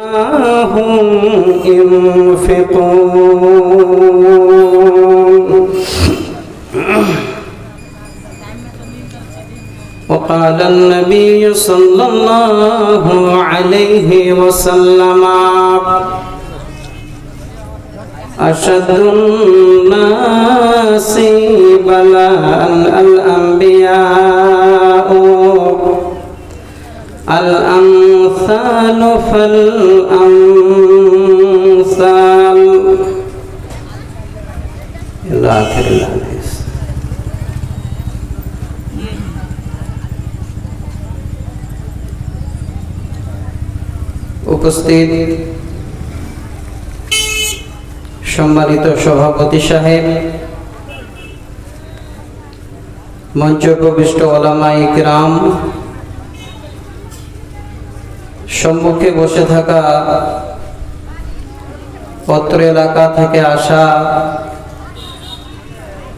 هم ينفقون وقال النبي صلى الله عليه وسلم أشد الناس بلاء الأنبياء الأمثال فالأمثال إلى آخر الحديث উপস্থিত সম্মানিত সভাপতি সাহেব মঞ্চ প্রবিষ্ট ওলামা ইকরাম সম্মুখে বসে থাকা পত্র এলাকা থেকে আসা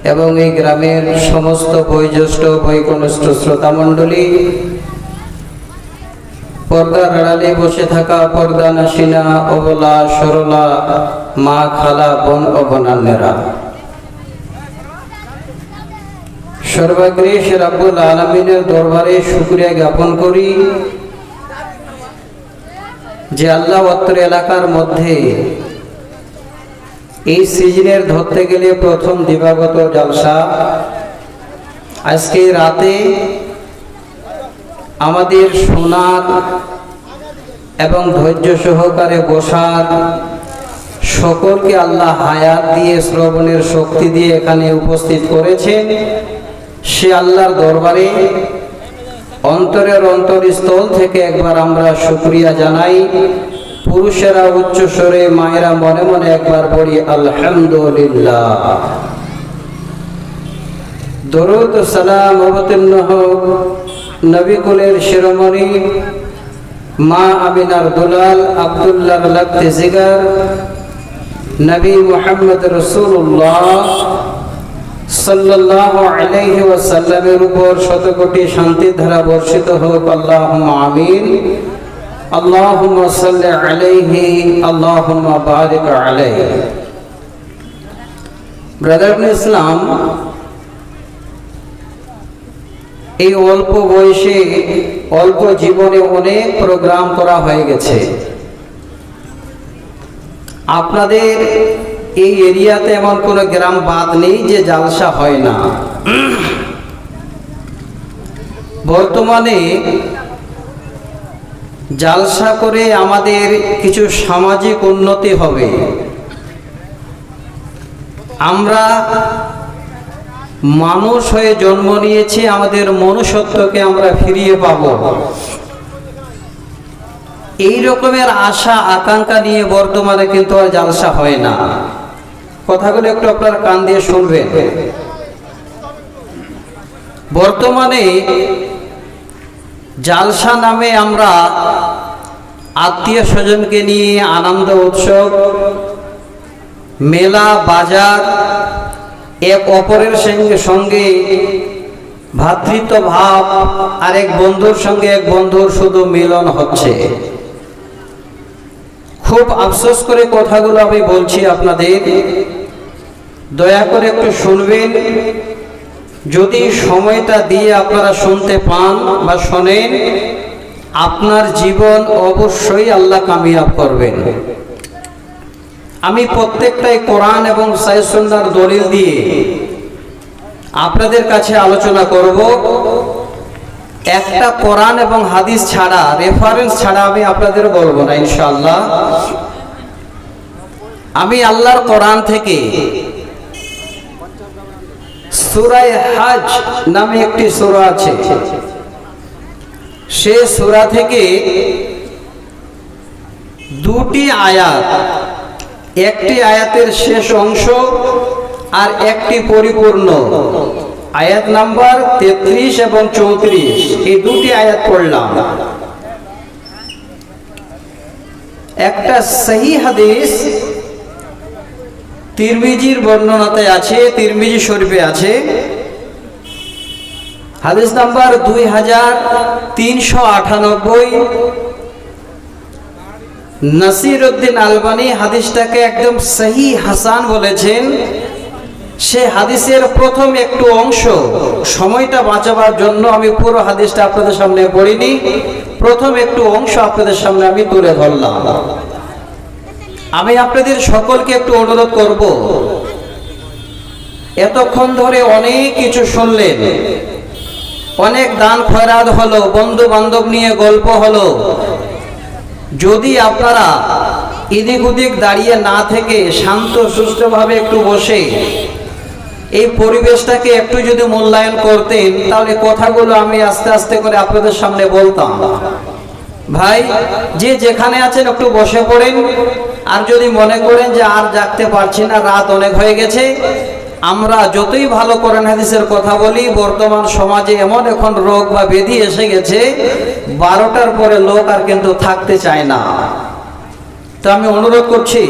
এবং এই গ্রামের সমস্ত বয়োজ্যেষ্ঠ বৈকনিষ্ঠ শ্রোতা মণ্ডলী পর্দার আড়ালে বসে থাকা পর্দা নাসিনা, অবলা, সরলা, মা, খালা, বন অবনান্যেরা সর্বাগ্রে রাব্বুল আলমিনের দরবারে শুক্রিয়া জ্ঞাপন করি। যে আল্লাহ অত্তর এলাকার মধ্যে এই সিজনের ধরতে গেলে প্রথম দিবাগত জলসা। আজকে রাতে আমাদের শোনার এবং ধৈর্য সহকারে বসার সকলকে আল্লাহ হায়াত দিয়ে, শ্রবণের শক্তি দিয়ে এখানে উপস্থিত করেছেন। সে আল্লাহর দরবারে অন্তরের অন্তরস্থল থেকে একবার আমরা শুক্রিয়া জানাই। পুরুষেরা উচ্চ স্বরে, মায়েরা মনে মনে একবার বলি, আলহামদুলিল্লাহ। দরুদ সালাম অবতীর্ণ হোক নবী কুলের শিরোমণি, মা আমিনার দুলাল আবদুল্লাহ লাগতে জিগার, নবী মোহাম্মদ রসুল্লাহ সাল্লাসাল্লামের উপর শত কোটি শান্তির ধারা বর্ষিত হোক আল্লাহ আমিন। ইসলাম এই অল্প বয়সে, অল্প জীবনে অনেক প্রোগ্রাম করা হয়ে গেছে। আপনাদের এই এরিয়াতে এমন কোনো গ্রাম বাদ নেই যে জালসা হয় না। বর্তমানে জালসা করে আমাদের কিছু সামাজিক উন্নতি হবে। আমরা মানুষ হয়ে জন্ম নিয়েছি, আমাদের মনুষ্যত্বকে আমরা ফিরিয়ে পাব। এই রকমের আশা, আকাঙ্ক্ষা নিয়ে বর্তমানে কিন্তু আর জালসা হয় না। কথাগুলো একটু আপনার কান দিয়ে শুনবেন। বর্তমানে জালসা নামে আমরা আত্মীয় স্বজনকে নিয়ে আনন্দ উৎসব, মেলা, বাজার, এক অপরের সঙ্গে সঙ্গে ভ্রাতৃত্ব ভাব আর এক বন্ধুর সঙ্গে এক বন্ধুর শুধু মিলন হচ্ছে। খুব আফসোস করে কথাগুলো আমি বলছি আপনাদের। দয়া করে একটু শুনবেন। যদি সময়টা দিয়ে আপনারা শুনতে পান বা শোনেন, আপনার জীবন অবশ্যই আল্লাহ কামিয়াব করবেন। আমি প্রত্যেকটাই কোরআন এবং সাইসন্নার দলিল দিয়ে আপনাদের কাছে আলোচনা করব। একটা কোরআন এবং হাদিস ছাড়া রেফারেন্স ছাড়া আমি আপনাদের বলব না ইনশাল্লাহ আমি আল্লাহর কোরআন থেকে সুরায় হাজ নামে একটি সুরা আছে। সে সুরা থেকে দুটি আয়াত, একটি আয়াতের শেষ অংশ আর একটি পরিপূর্ণ। আয়াত নাম্বার তেত্রিশ এবং চৌত্রিশ। এই দুটি আয়াত পড়লাম। একটা সহি হাদিস, তিরমিজির বর্ণনাতে আছে, তিরমিজি শরীফে আছে। হাদিস নাম্বার দুই হাজার তিনশো আটানব্বই। নাসির উদ্দিন আলবানি হাদিসটাকে একদম সহি হাসান বলেছেন। সে হাদিসের প্রথম একটু অংশ। সময়টা বাঁচাবার জন্য আমি পুরো হাদিসটা আপনাদের সামনে পড়িনি। প্রথম একটু অংশ আপনাদের সামনে আমি তুলে ধরলাম। আমি আপনাদের সকলকে একটু অনুরোধ করব। এতক্ষণ ধরে অনেক কিছু শুনলেন। অনেক দান খয়রাত হলো বন্ধু বান্ধব নিয়ে গল্প হলো। যদি আপনারা এদিক ওদিক দাঁড়িয়ে না থেকে শান্ত, সুস্থভাবে একটু বসে এই পরিবেশটাকে একটু যদি মূল্যায়ন করতেন, তাহলে কথাগুলো আমি আস্তে আস্তে করে আপনাদের সামনে বলতাম। ভাই, যে যেখানে আছেন একটু বসে পড়েন। আর যদি মনে করেন যে আর জাগতে পারছি না, রাত অনেক হয়ে গেছে, আমরা যতই ভালো করেন হাদিসের কথা বলি, বর্তমান সমাজে এমন এখন রোগ বা ব্যাধি এসে গেছে, বারোটার পরে লোক আর কিন্তু থাকতে চায় না। তো আমি অনুরোধ করছি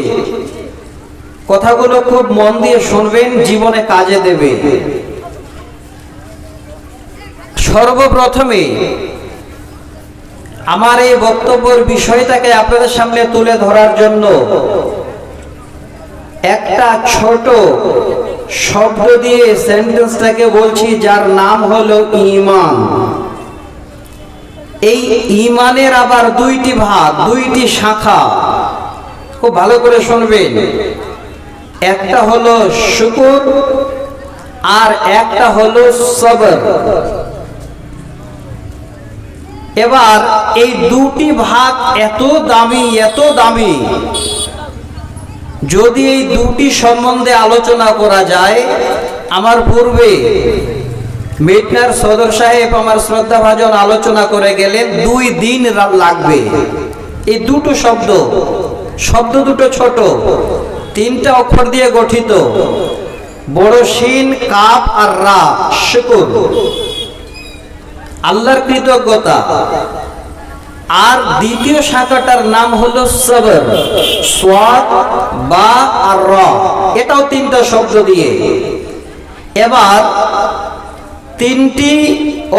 কথাগুলো খুব মন দিয়ে শুনবেন, জীবনে কাজে দেবে। সর্বপ্রথমে আমার এই বক্তব্যের বিষয়টাকে আপনাদের সামনে তুলে ধরার জন্য একটা ছোট শব্দ দিয়ে সেন্টেন্সটাকে বলছি, যার নাম হলো ইমান এই ইমানের আবার দুইটি ভাগ, দুইটি শাখা। খুব ভালো করে শুনবেন। একটা হলো শুকুর আর একটা হলো সবর। এবার এই দুটি ভাগ এত দামি এত দামি। যদি এই দুটি সম্বন্ধে আলোচনা করা যায়, আমার পূর্বে মেটনার সদর সাহেব আমার শ্রদ্ধা ভাজন আলোচনা করে গেলেন, দুই দিন লাগবে। এই দুটো শব্দ শব্দ দুটো ছোট। তিনটা অক্ষর দিয়ে গঠিত। বড় শিন, কাপ আর রা, শুকুর। আল্লাহর কৃতজ্ঞতা। আর দ্বিতীয় শাখাটার নাম হলো সবর। সোয়াদ, বা আর র, এটাও তিনটা শব্দ দিয়ে। এবার তিনটি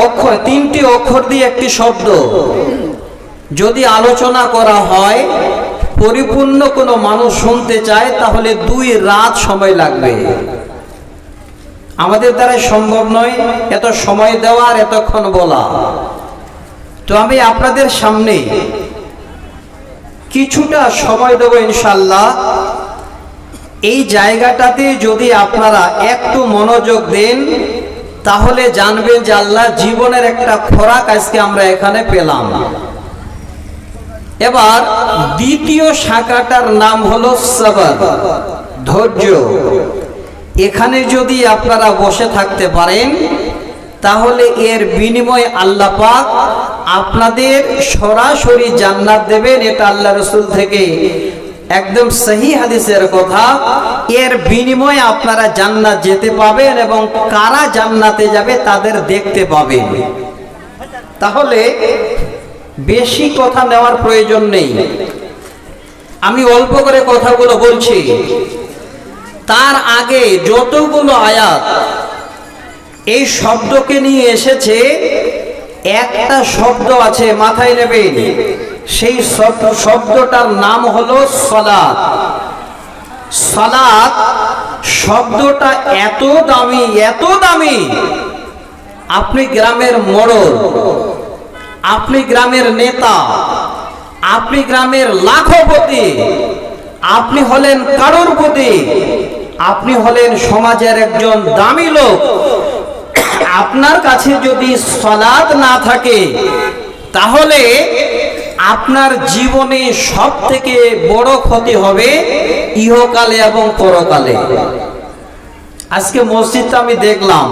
অক্ষর তিনটি অক্ষর দিয়ে একটি শব্দ। যদি আলোচনা করা হয় পরিপূর্ণ কোনো মানুষ শুনতে চায়, তাহলে দুই রাত সময় লাগবে। আমাদের দ্বারা সম্ভব নয় এত সময় দেওয়া আর এতক্ষণ বলা। তো আমি আপনাদের সামনে কিছুটা সময় দেবো ইনশাল্লাহ এই জায়গাটাতে যদি আপনারা একটু মনোযোগ দেন, তাহলে জানবেন যে আল্লাহ জীবনের একটা খোরাক আজকে আমরা এখানে পেলাম। এবার দ্বিতীয় শাখাটার নাম হলো সবর, ধৈর্য। এখানে যদি আপনারা বসে থাকতে পারেন, তাহলে এর বিনিময়ে আল্লাহ পাক আপনাদের সরাসরি জান্নাত দেবেন। এটা আল্লাহ রসুল থেকে একদম সহি হাদিসের কথা। এর বিনিময়ে আপনারা জান্নাত যেতে পাবেন এবং কারা জান্নাতে যাবে তাদের দেখতে পাবেন। তাহলে বেশি কথা নেওয়ার প্রয়োজন নেই। আমি অল্প করে কথাগুলো বলছি। তার আগে যতগুলো আয়াত এই শব্দকে নিয়ে এসেছে, একটা শব্দ আছে মাথায় নেবেন। সেই শব্দ- শব্দটার নাম হলো সলাৎ সলাৎ শব্দটা এত দামি এত দামি। আপনি গ্রামের মোড়ল আপনি গ্রামের নেতা, আপনি গ্রামের লাখপতি, আপনি হলেন কারোরপতি, আপনি হলেন সমাজের একজন দামি লোক। আপনার কাছে যদি সলাদ না থাকে, তাহলে আপনার জীবনে সব থেকে বড় ক্ষতি হবে ইহকালে এবং পরকালে। আজকে মসজিদটা আমি দেখলাম।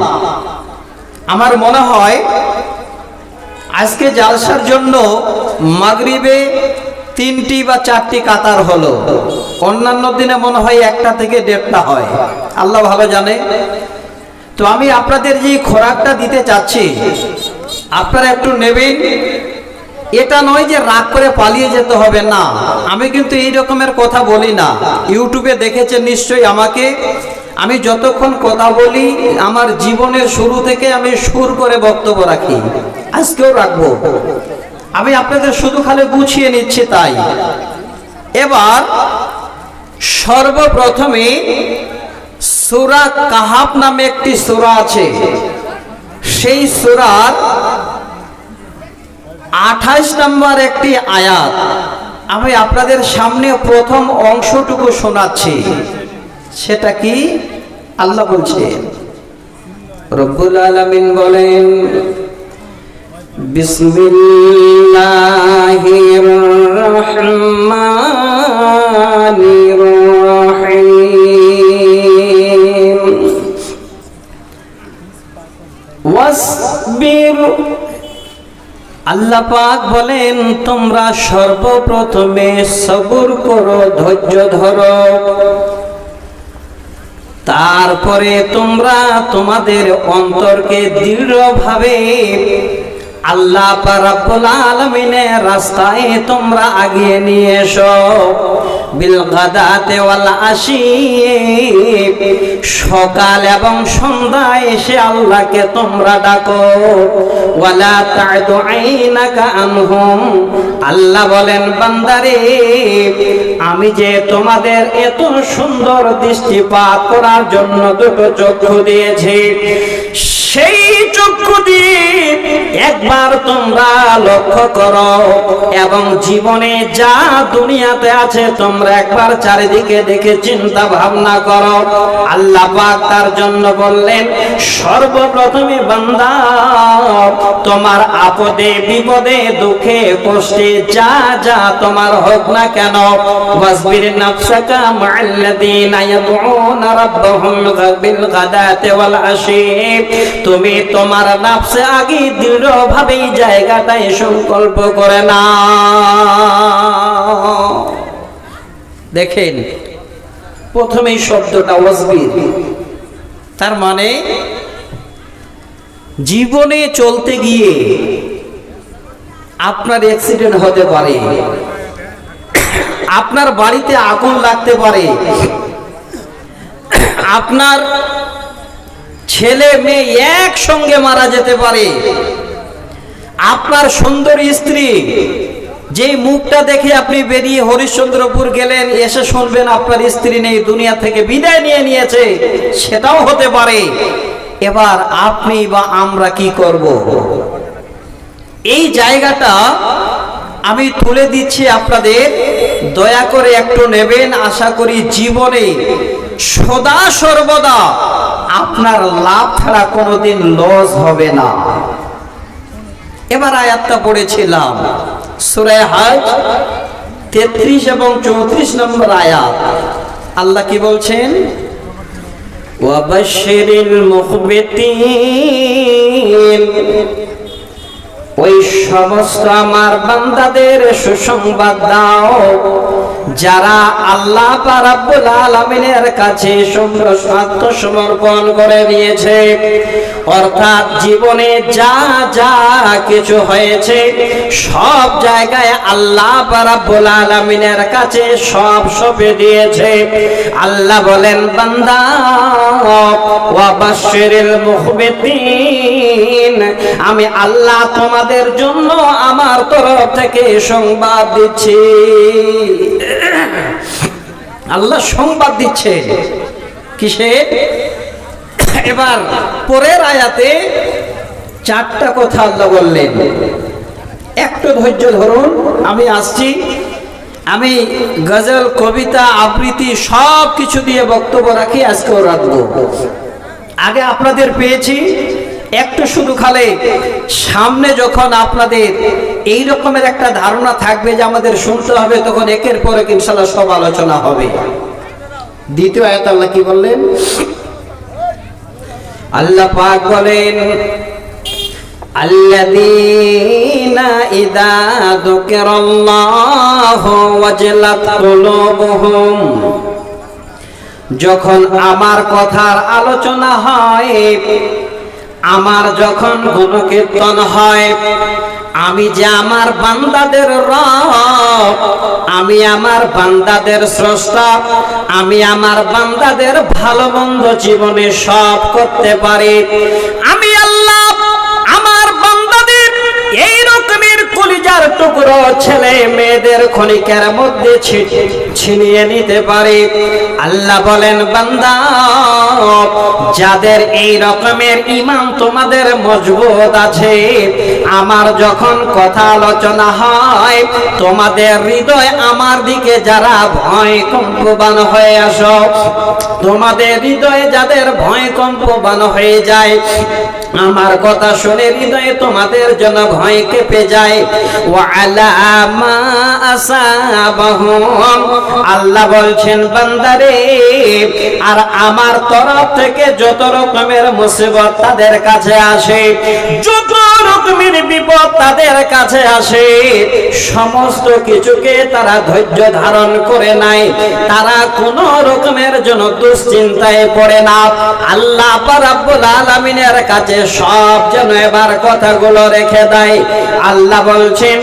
আমার মনে হয় আজকে জালসার জন্য মাগরিবে তিনটি বা চারটি কাতার হলো। অন্যান্য দিনে মনে হয় একটা থেকে দেড়টা হয়। আল্লাহ ভালো জানে। তো আমি আপনাদের যে খোরাকটা দিতে চাচ্ছি, আপনারা একটু নেবেন। এটা নয় যে রাগ করে পালিয়ে যেতে হবে না। আমি কিন্তু এই রকমের কথা বলি না। ইউটিউবে দেখেছেন নিশ্চয়ই আমাকে। আমি যতক্ষণ কথা বলি, আমার জীবনের শুরু থেকে আমি সুর করে বক্তব্য রাখি। আজকেও রাখব। আমি আপনাদের শুধু খালি গুছিয়ে নিচ্ছি তাই। এবার সর্বপ্রথমে সুরা কাহাব নামে একটি সুরা আছে। সেই সুরার আঠাশ নম্বর একটি আয়াত। আমি আপনাদের সামনে প্রথম অংশটুকু শোনাচ্ছি। সেটা কি? আল্লাহ বলছেন রব্বুল আলামিন বলেন বিসমিল্লাহির রহমানির রহিম ওয়াসবির আল্লাহ পাক বলেন, তোমরা সর্বপ্রথমে সবুর করো, ধৈর্য ধরো। তারপরে তোমরা তোমাদের অন্তরকে দৃঢ়ভাবে আল্লাহ রাব্বুল আলামিনের রাস্তায় তোমরা আগিয়ে নিয়ে এসো। বিল গাদাতে ওয়াল আশি সকাল এবং সন্ধ্যায় এসে আল্লাহকে তোমরা ডাকো। ওয়ালা তা'দু আইনাকা আনহুম। আল্লাহ বলেন, বান্দারে, আমি যে তোমাদের এত সুন্দর দৃষ্টিপাত করার জন্য দুটো চক্ষু দিয়েছি, সেই চক্ষু একবার তোমরা লক্ষ্য করো এবং জীবনে যা দুনিয়াতে আছে তোমরা একবার চারিদিকে দেখে চিন্তা ভাবনা করো। আল্লাহ পাক তার জন্য বললেন, সর্বপ্রথমে বান্দা, তোমার আপদে বিপদে দুঃখে কষ্টে যা যা তোমার হোক না কেন, ওয়াসবির নাফসাকা মাআল্লাযীনা ইয়াদউনা রাব্বাহুম বিল গাদাতি ওয়াল আশি তুমি তোমার নাফসে আগে দৃঢ়ভাবে এই জায়গাটায় সংকল্প করে না দেখেন, প্রথমেই শব্দটা ওয়াসবির। তার মানে জীবনে চলতে গিয়ে আপনার অ্যাক্সিডেন্ট হতে পারে। আপনার বাড়িতে আগুন লাগতে পারে। আপনার ছেলে মেয়ে একসঙ্গে মারা যেতে পারে। আপনার সুন্দর স্ত্রী যেই মুখটা দেখে আপনি বেরিয়ে হরিশ্চন্দ্রপুর গেলেন, এসে শুনবেন আপনার স্ত্রী নেই, দুনিয়া থেকে বিদায় নিয়ে নিয়েছে, সেটাও হতে পারে। এবার আপনি বা আমরা কি করব? এই জায়গাটা আমি তুলে দিচ্ছি আপনাদের। দয়া করে একটু নেবেন, আশা করি জীবনে সদা সর্বদা আপনার লাভ ছাড়া কোনোদিন লস হবে না। এবার আয়াতটা পড়েছিলাম সুরায় হাজ তেত্রিশ এবং চৌত্রিশ নম্বর আয়াত। আল্লাহ কি বলছেন? ওয়াবাশিরিল মুখবিতিন। ওই সমস্ত আমার বান্দাদের সুসংবাদ দাও, যারা আল্লাহ রাব্বুল আলামিনের কাছে আত্মসমর্পণ করে নিয়েছে অর্থাৎ জীবনে যা যা কিছু হয়েছে, সব জায়গায় আল্লাহ রাব্বুল আলামিনের কাছে সব সঁপে দিয়েছে। আল্লাহ বলেন, বান্দা, ওয়া বাশিরিল মুখবিতিন, আমি আল্লাহ তোমাদের জন্য আমার তরফ থেকে সংবাদ দিচ্ছি। আল্লাহ সংবাদ দিচ্ছে। কিসে? এবার পরের আয়াতে চারটা কথা আল্লাহ বললেন। একটু ধৈর্য ধরুন, আমি আসছি। আমি গজল, কবিতা, আবৃত্তি সব কিছু দিয়ে বক্তব্য রাখি, আজকেও রাখব। আগে আপনাদের পেয়েছি। একটু শুধু খালে সামনে যখন আপনাদের এই রকমের একটা ধারণা থাকবে যে আমাদের শুনতে হবে তখন একের পর এক ইনশাল্লাহ সব আলোচনা হবে দ্বিতীয় আয়াত আল্লাহ কি বললেন আল্লাহ পাক বলেন الذين إذا ذكر الله وجلت قلوبهم যখন আমার কথার আলোচনা হয় আমার যখন গুণকীর্তন হয়, আমি যে আমার বান্দাদের রব, আমি আমার বান্দাদের স্রষ্টা, আমি আমার বান্দাদের ভালো মন্দ জীবনে সব করতে পারি, আমি কলিজার টুকরো ছেলে মেয়েদের খনিকের মধ্যে ছিনিয়ে নিতে পারে। আল্লাহ বলেন, বান্দা, যাদের এই রকমের ইমান তোমাদের মজবুত আছে আমার যখন কথা আলোচনা হয়, তোমাদের হৃদয় আমার দিকে যারা ভয় কম্পবান হয়ে আসো, তোমাদের হৃদয়ে যাদের ভয় কম্পবান হয়ে যায়, আমার কথা শুনে হৃদয়ে তোমাদের জন্য ভয় কেঁপে যায়। ও আল্লাহ বলছেন, বান্দারে, আর আমার তরফ থেকে যত রকমের মুসিবত তাদের কাছে আসে, যত রকমের বিপদ তাদের কাছে আসে। সমস্ত কিছুকে তারা ধৈর্য ধারণ করে নাই তারা কোন রকমের জন্য দুশ্চিন্তায় পড়ে না। আল্লাহ আলামিনের কাছে সব যেন এবার কথাগুলো রেখে দেয়। আল্লাহ বলছেন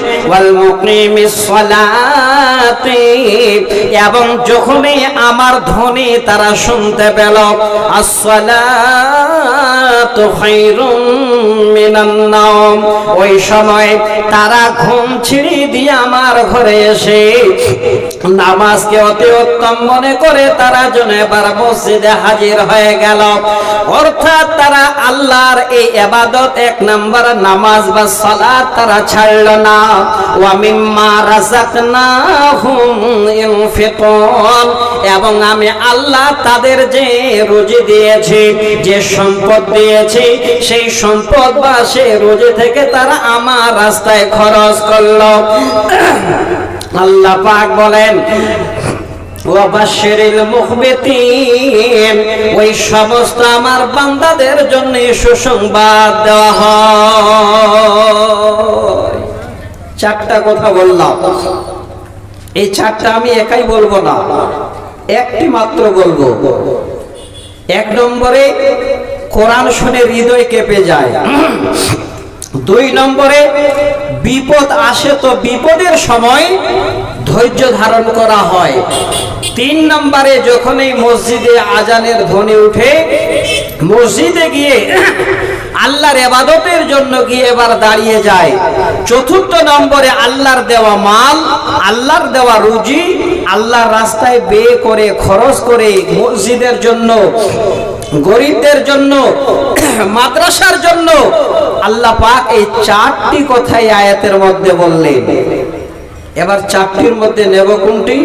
এবং যখনই আমার ধ্বনি তারা শুনতে পেল, আসসালাতু খায়রুম মিনান নাওম ওই সময় তারা ঘুম ছিঁড়ি দিয়ে আমার ঘরে এসে নামাজকে অতি উত্তম মনে করে তারা জন এবার মসজিদে হাজির হয়ে গেল। অর্থাৎ তারা আল্লাহর এই এবাদত এক নাম্বার নামাজ বা সালাত তারা ছাড়ল না। ওয়া মিম্মা রাযাকনাহুম ইউনফিকুন এবং আমি আল্লাহ তাদের যে রুজি দিয়েছি, যে সম্পদ দিয়েছি, সেই সম্পদ বা সেই রুজি থেকে তারা আমার রাস্তায় খরচ করল। আল্লাহ পাক বলেন ওই সমস্ত আমার বান্দাদের জন্য সুসংবাদ দেওয়া হয়। চারটা কথা বললাম। এই চারটা আমি একাই বলব না, একটি মাত্র বলব। এক নম্বরে কোরআন শুনে হৃদয় কেঁপে যায়। দুই নম্বরে, বিপদ আসে তো বিপদের সময় ধৈর্য ধারণ করা হয়। তিন নম্বরে যখন এই মসজিদে আজানের ধ্বনি উঠে, মসজিদে গিয়ে আল্লাহর এবাদতের জন্য গিয়ে এবার দাঁড়িয়ে যায়। চতুর্থ নম্বরে, আল্লাহর দেওয়া মাল, আল্লাহর দেওয়া রুজি, আল্লাহর রাস্তায় বে করে, খরচ করে মসজিদের জন্য গরিবদের জন্য, মাদ্রাসার জন্য আল্লাহ পাক এই চারটি কথাই আয়াতের মধ্যে বললেন। এবার চারটির মধ্যে নেব কোনটি?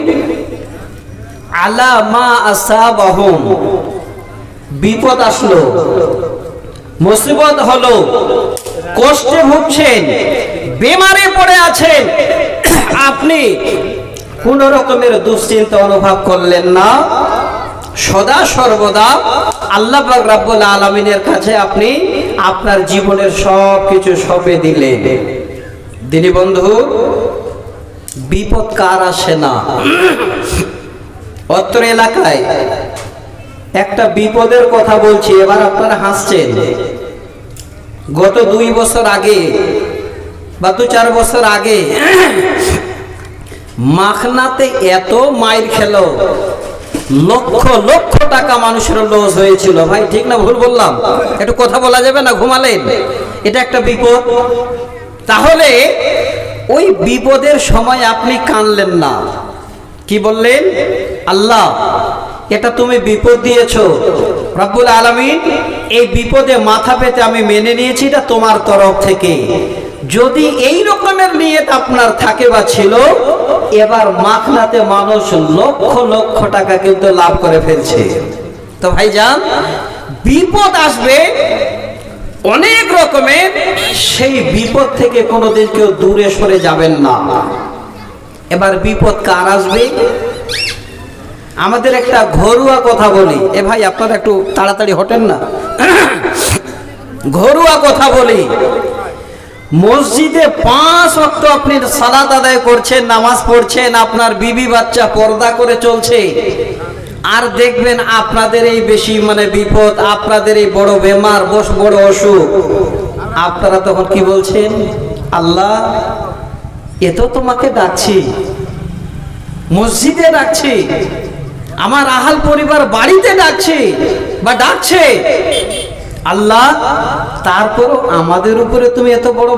আলা মা আসাবাহুম। বিপদ আসলো, মুসিবত হলো, কষ্টে ভুগছেন, বেমারে পড়ে আছেন, আপনি কোন রকমের দুশ্চিন্তা অনুভব করলেন না? সদা সর্বদা আল্লাহ রাব্বুল আলামিনের কাছে আপনি আপনার জীবনের সব কিছু সঁপে দিলেন। দিনী বন্ধু, বিপদ কার আসে না? অত্র এলাকায় একটা বিপদের কথা বলছি, এবার আপনারা হাসছেন। গত দুই বছর আগে বা দু চার বছর আগে মাখনাতে এত মায়ের খেলো। লক্ষ লক্ষ টাকা মানুষের লস হয়েছিল। ভাই, ঠিক না ভুল বললাম? একটু কথা বলা যাবে না? ঘুমালেন? এটা একটা বিপদ। তাহলে ওই বিপদের সময় আপনি কানলেন না। কি বললেন? আল্লাহ, এটা তুমি বিপদ দিয়েছ। রব্বুল আলমিন, এই বিপদে মাথা পেতে আমি মেনে নিয়েছি, এটা তোমার তরফ থেকে। যদি এই রকমের নিয়ত আপনার থাকে বা ছিল, এবার মাখনাতে মানুষ লক্ষ লক্ষ টাকা কিন্তু লাভ করে ফেলছে। তো ভাইজান, বিপদ আসবে অনেক রকমের, সেই বিপদ থেকে কোনোদিন কেউ দূরে সরে যাবেন না। এবার বিপদ কার আসবে? আমাদের একটা ঘরোয়া কথা বলি। এ ভাই, আপনারা একটু তাড়াতাড়ি হটেন না। ঘরোয়া কথা বলি। মসজিদে পাঁচ অক্ট আপনি সালাত আদায় করছেন, নামাজ পড়ছেন, আপনার বিবি বাচ্চা পর্দা করে চলছে। আর দেখবেন আপনাদের এই বেশি মানে বিপদ, আপনাদের এই বড় বেমার, বস বড় অসুখ। আপনারা তখন কি বলছেন? আল্লাহ, এ তো তোমাকে ডাকছি। মসজিদে ডাকছি। আমার আহাল পরিবার বাড়িতে ডাকছে বা ডাকছে। আল্লাহ, তারপরও আমাদের উপরে তুমি এত বড়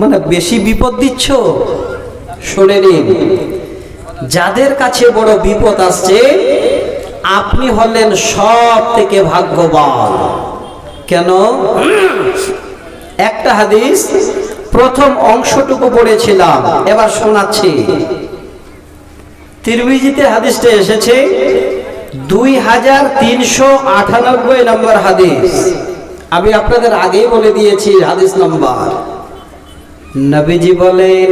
মানে বেশি বিপদ দিচ্ছ? শুনে নিন। যাদের কাছে বড় বিপদ আসছে, আপনি হলেন সব থেকে ভাগ্যবান। কেন? একটা হাদিস, প্রথম অংশটুকু পড়েছিলাম, এবার শোনাচ্ছি। তিরমিজিতে হাদিসটা এসেছে, দুই হাজার তিনশো আটানব্বই নম্বর হাদিস। আমি আপনাদের আগেই বলে দিয়েছি হাদিস নম্বর। নবীজি বলেন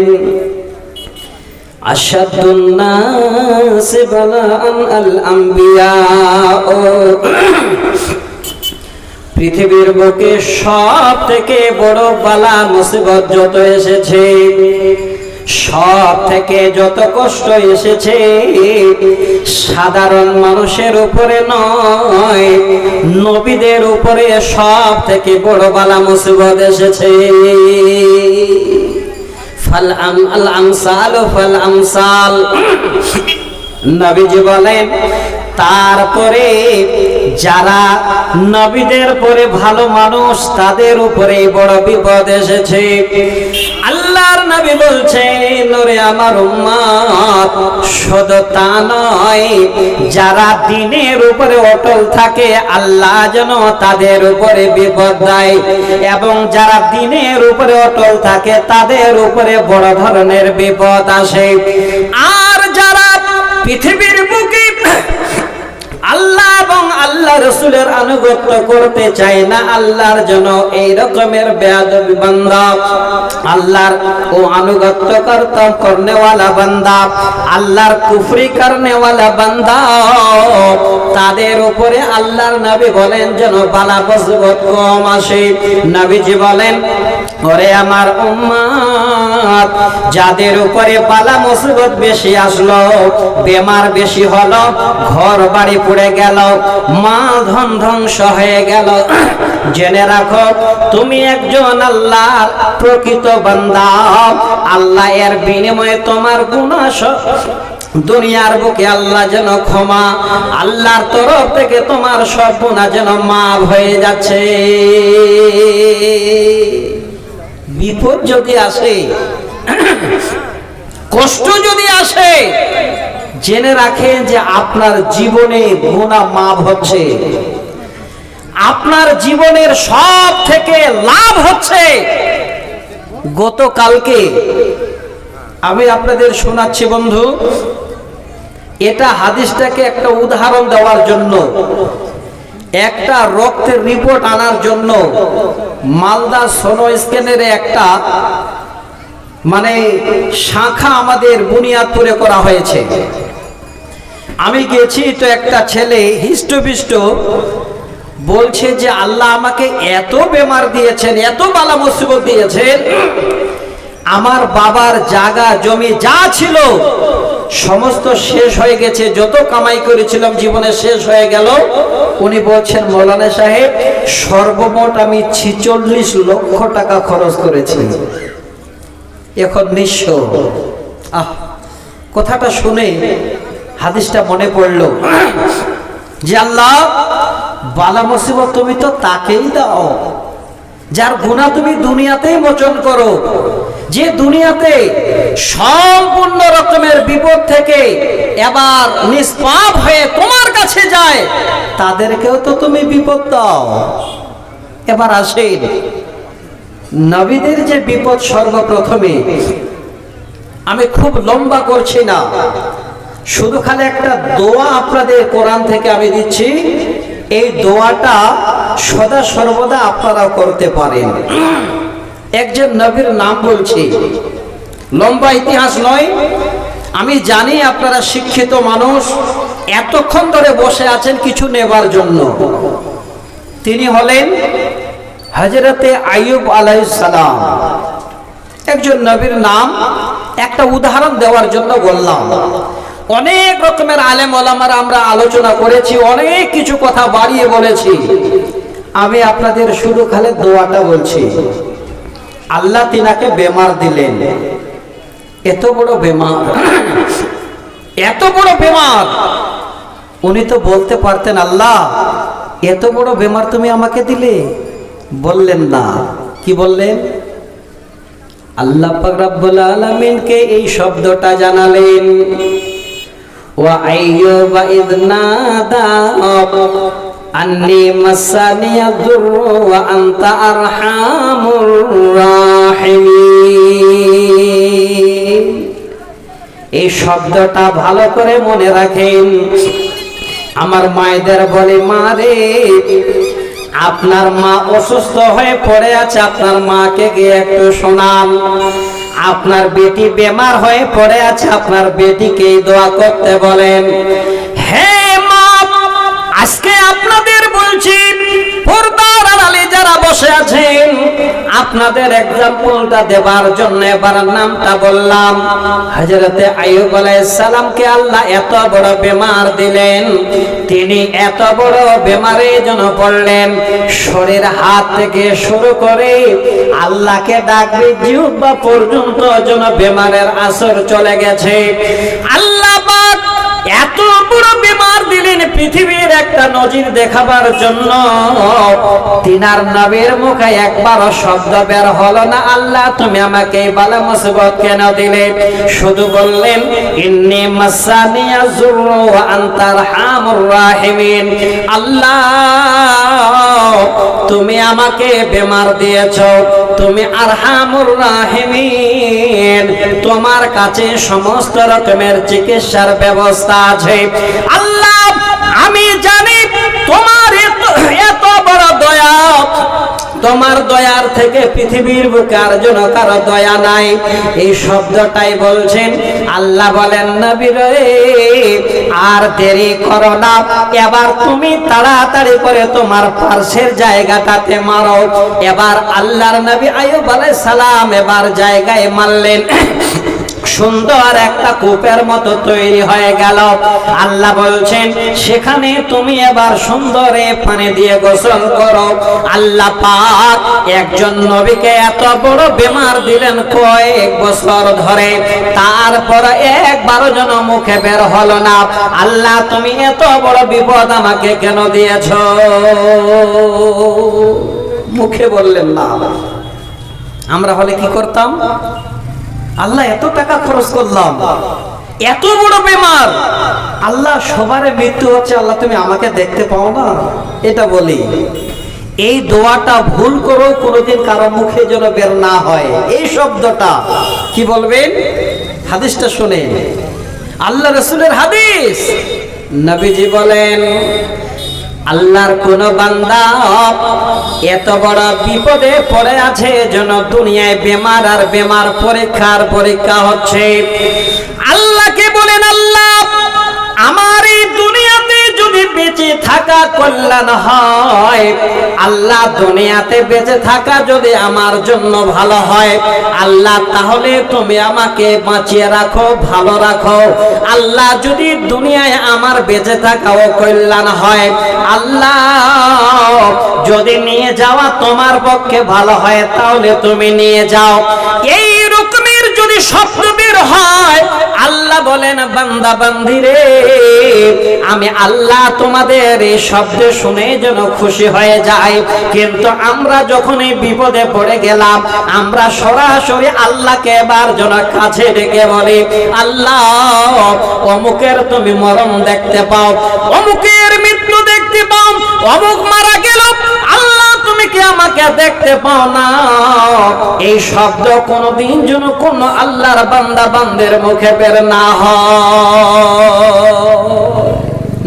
পৃথিবীর বুকে সব থেকে বড় বালা মুসিবত যত এসেছে সব থেকে যত কষ্ট এসেছে, সাধারণ মানুষের উপরে নয়, নবীদের উপরে সব থেকে বড় বালা মুসিবত এসেছে। ফাল আম আল আমসাল, ফাল আমসাল। নবীজি বলেন, তারপরে যারা নবীদের পরে ভালো মানুষ, তাদের উপরে বড় বিপদ এসেছে। আল্লাহর নবী বলছেন, ওরে আমার উম্মত শুধু তা নয়। যারা দিনের উপরে অটল থাকে, আল্লাহ যেন তাদের উপরে বিপদ দেয়। এবং যারা দিনের উপরে অটল থাকে, তাদের উপরে বড় ধরনের বিপদ আসে। আর যারা পৃথিবীর বুকে আল্লাহ এবং আল্লাহ রসুলের আনুগত্য করতে চায় না, আল্লাহর জন্য এই রকমের বেয়াদবি বান্দা। আল্লাহর ও আনুগত্য করতাম করনেওয়ালা বান্দা, আল্লাহর কুফরি করনেওয়ালা বান্দা। তাদের উপরে আল্লাহর নবী বলেন, যেন বালা বসবত কম আসে। নবীজি বলেন, ওরে আমার উম্মাদ, যাদের উপরে বালা মুসিবত বেশি আসলো, বেমার বেশি হলো ঘর বাড়ি পড়ে গেল, মা ধন ধ্বংস হয়ে গেল। জেনে রাখো, তুমি একজন আল্লাহর প্রকৃত বান্দা। আল্লাহ এর বিনিময়ে তোমার গুণা দুনিয়ার বুকে আল্লাহ যেন ক্ষমা, আল্লাহর তরফ থেকে তোমার সব গুণা যেন মাফ হয়ে যাচ্ছে। বিপদ যদি আসে? কষ্ট যদি আসে জেনে রাখেন যে আপনার জীবনে গুণা মাপ হচ্ছে। আপনার জীবনের সব থেকে লাভ হচ্ছে। গতকালকে আমি আপনাদের শোনাচ্ছি বন্ধু, এটা হাদিসটাকে একটা উদাহরণ দেওয়ার জন্য, একটা রক্তের রিপোর্ট আনার জন্য মালদা সোনো স্ক্যানের একটা মানে শাখা আমাদের বুনিয়াদপুরে করা হয়েছে। আমি গেছি তো একটা ছেলে হিষ্টপিষ্ট বলছে যে আল্লাহ আমাকে এত বেমার দিয়েছেন, এত বালা মুসিবত দিয়েছেন। আমার বাবার জায়গা জমি যা ছিল, সমস্ত শেষ হয়ে গেছে। যত কামাই করেছিলাম, জীবনে শেষ হয়ে গেল। উনি বলছেন, মৌলানা সাহেব, সর্বমোট আমি ছিচল্লিশ লক্ষ টাকা খরচ করেছি। এখন নিঃস্ব। আহ, কথাটা শুনে হাদিসটা মনে পড়ল যে আল্লাহ, বালা মুসিবত তুমি তো তাকেই দাও। যার গুণা তুমি দুনিয়াতেই মোচন করো। যে দুনিয়াতে সম্পূর্ণ রকমের বিপদ থেকে এবার নিষ্পাপ হয়ে তোমার কাছে যায়, তাদেরকেও তো তুমি বিপদ দাও। এবার আসেন, নবীদের যে বিপদ সর্বপ্রথমে, আমি খুব লম্বা করছি না। শুধু খালি একটা দোয়া আপনাদের কোরআন থেকে আমি দিচ্ছি, এই দোয়াটা সদা সর্বদা আপনারা করতে পারেন। একজন নবীর নাম বলছি, লম্বা ইতিহাস নয়, আমি জানি আপনারা শিক্ষিত মানুষ, এতক্ষণ ধরে বসে আছেন কিছু নেবার জন্য। তিনি হলেন হজরতে আইয়ুব আলাইসালাম একজন নবীর নাম একটা উদাহরণ দেওয়ার জন্য বললাম অনেক রকমের আলেম ওলামার আমরা আলোচনা করেছি, অনেক কিছু কথা বাড়িয়ে বলেছি। আমি আপনাদের শুরু খালে দোয়াটা বলছি। আল্লাহ তিনাকে বেমার দিলেন। এত বড় বেমার। এত বড় বেমার। উনি তো বলতে পারতেন, আল্লাহ, এত বড় বেমার তুমি আমাকে দিলে? বললেন, না। কি বললেন? আল্লাহ পাক রব্বুল আলামিনকে এই শব্দটা জানালেন। ইদ নাদা আন্নি মাসানিয়া দুরু ওয়া আনতা আরহামুর রাহিমিন। এই শব্দটা ভালো করে মনে রাখেন। আমার মায়েদের বলে, মা রে, আপনার মা অসুস্থ হয়ে পড়ে আছে, আপনার মাকে গিয়ে একটু শোনান। আপনার বেটি বেমার হয়ে পড়ে আছে, আপনার বেটিকে দোয়া করতে বলেন। হে মা, আজকে আপনাদের বলছি, পর্দার আড়ালে যারা বসে আছেন, আপনাদের এক্সাম্পলটা দেবার জন্য এবার নামটা বললাম। হযরতে আইয়ুব আলাইহিস সালামকে আল্লাহ এত বড় বেমার দিলেন, তিনি এত বড় বেমারে যেন পড়লেন। শরীর হাত থেকে শুরু করে আল্লাহকে ডাকবে, জিহ্বা পর্যন্ত যেন বেমারের আসর চলে গেছে। আল্লাহ এত বড় বেমার দিলেন পৃথিবীর একটা নজির দেখাবার জন্য। তিনার নবীর মুখে একবার শব্দ বের হলো না, আল্লাহ তুমি আমাকে বালা মুসিবত কেন দিলে? শুধু বললেন, ইন্নি মাসানিয়া যুরু ওয়া আনতার হামুর রাহিমিন। আল্লাহ তুমি আমাকে বেমার দিয়েছ। তুমি আরহামুর রাহিমিন। তোমার কাছে সমস্ত রকমের চিকিৎসার ব্যবস্থা আছে। আল্লাহ, আমি জানি তোমার এত এত বড় দয়া। তোমার দয়ার থেকে পৃথিবীর বুকে আর জন্য কারও দয়া নাই। এই শব্দটাই বলছেন, আল্লাহ বলেন, নবী রে, আর দেরি করো না। এবার তুমি তাড়াতাড়ি করে তোমার পার্শ্বের জায়গাটাতে মারো। এবার আল্লাহর নবী আয়ুব আলাইহিস সালাম এবার জায়গায় মারলেন। সুন্দর একটা কূপের মতো তৈরি হয়ে গেল। আল্লাহ বলছেন, সেখানে তুমি এবার সুন্দরে পানি দিয়ে গোসল করো। আল্লাহ পাক একজন নবীকে এত বড় বেমার দিলেন কয়েক বছর ধরে। তারপর একবারও যেন মুখে বের হলো না। আল্লাহ, তুমি এত বড় বিপদ আমাকে কেন দিয়েছ? মুখে বললেন, না, আমরা হলে কি করতাম? আল্লাহ এত টাকা খরচ করলাম। এত বড় বেমার। আল্লাহ সবারে মৃত্যু হচ্ছে, আল্লাহ তুমি আমাকে দেখতে পাও না। এটা বলি। এই দোয়াটা ভুল করো কোনোদিন কারও মুখে যেন বের না হয়। এই শব্দটা কি বলবেন? হাদিসটা শুনে। আল্লাহ রসুলের হাদিস। নবীজি বলেন আল্লাহর কোন বান্দা এত বড় বিপদে পড়ে আছে যেন দুনিয়ায় বেমার আর বেমার পরীক্ষার পরীক্ষা হচ্ছে। আল্লাহকে বলেন আল্লাহ। আমার এই দুনিয়াতে যদি বেঁচে থাকা কল্যাণ হয়, আল্লাহ দুনিয়াতে বেঁচে থাকা যদি আমার জন্য ভালো হয়, আল্লাহ তাহলে তুমি আমাকে বাঁচিয়ে রাখো, ভালো রাখো। আল্লাহ যদি দুনিয়ায় আমার বেঁচে থাকাও কল্যাণ হয়, আল্লাহ যদি নিয়ে যাওয়া তোমার পক্ষে ভালো হয়, তাহলে তুমি নিয়ে যাও। এই স্বপ্ন বের হয়, আল্লাহ বলেন, বান্দা আমি আল্লাহ তোমাদের এই শব্দ শুনে যেন খুশি হয়ে যায় কিন্তু আমরা যখন এই বিপদে পড়ে গেলাম, আমরা সরাসরি আল্লাহকে এবার যেন কাছে ডেকে বলি, আল্লাহ, অমুকের তুমি মরণ দেখতে পাও। অমুকের মৃত্যু দেখতে পাও, অমুক মারা গেল, আল্লাহ তুমি কি আমাকে দেখতে পাও না? এই শব্দ কোনদিন যেন কোন আল্লাহর বান্দা বান্দের মুখে বের না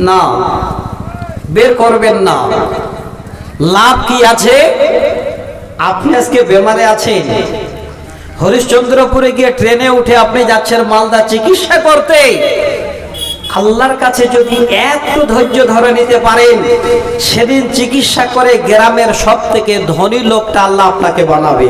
না, বের করবেন না। লাভ কি আছে? আপনি আজকে বেমারে আছেন। হরিশ্চন্দ্রপুরে গিয়ে ট্রেনে উঠে আপনি যাচ্ছেন মালদা চিকিৎসা করতে। আল্লাহর কাছে যদি একটু ধৈর্য ধরে নিতে পারেন, সেদিন চিকিৎসা করে গ্রামের সব থেকে ধনী লোকটা আল্লাহ আপনাকে বানাবে।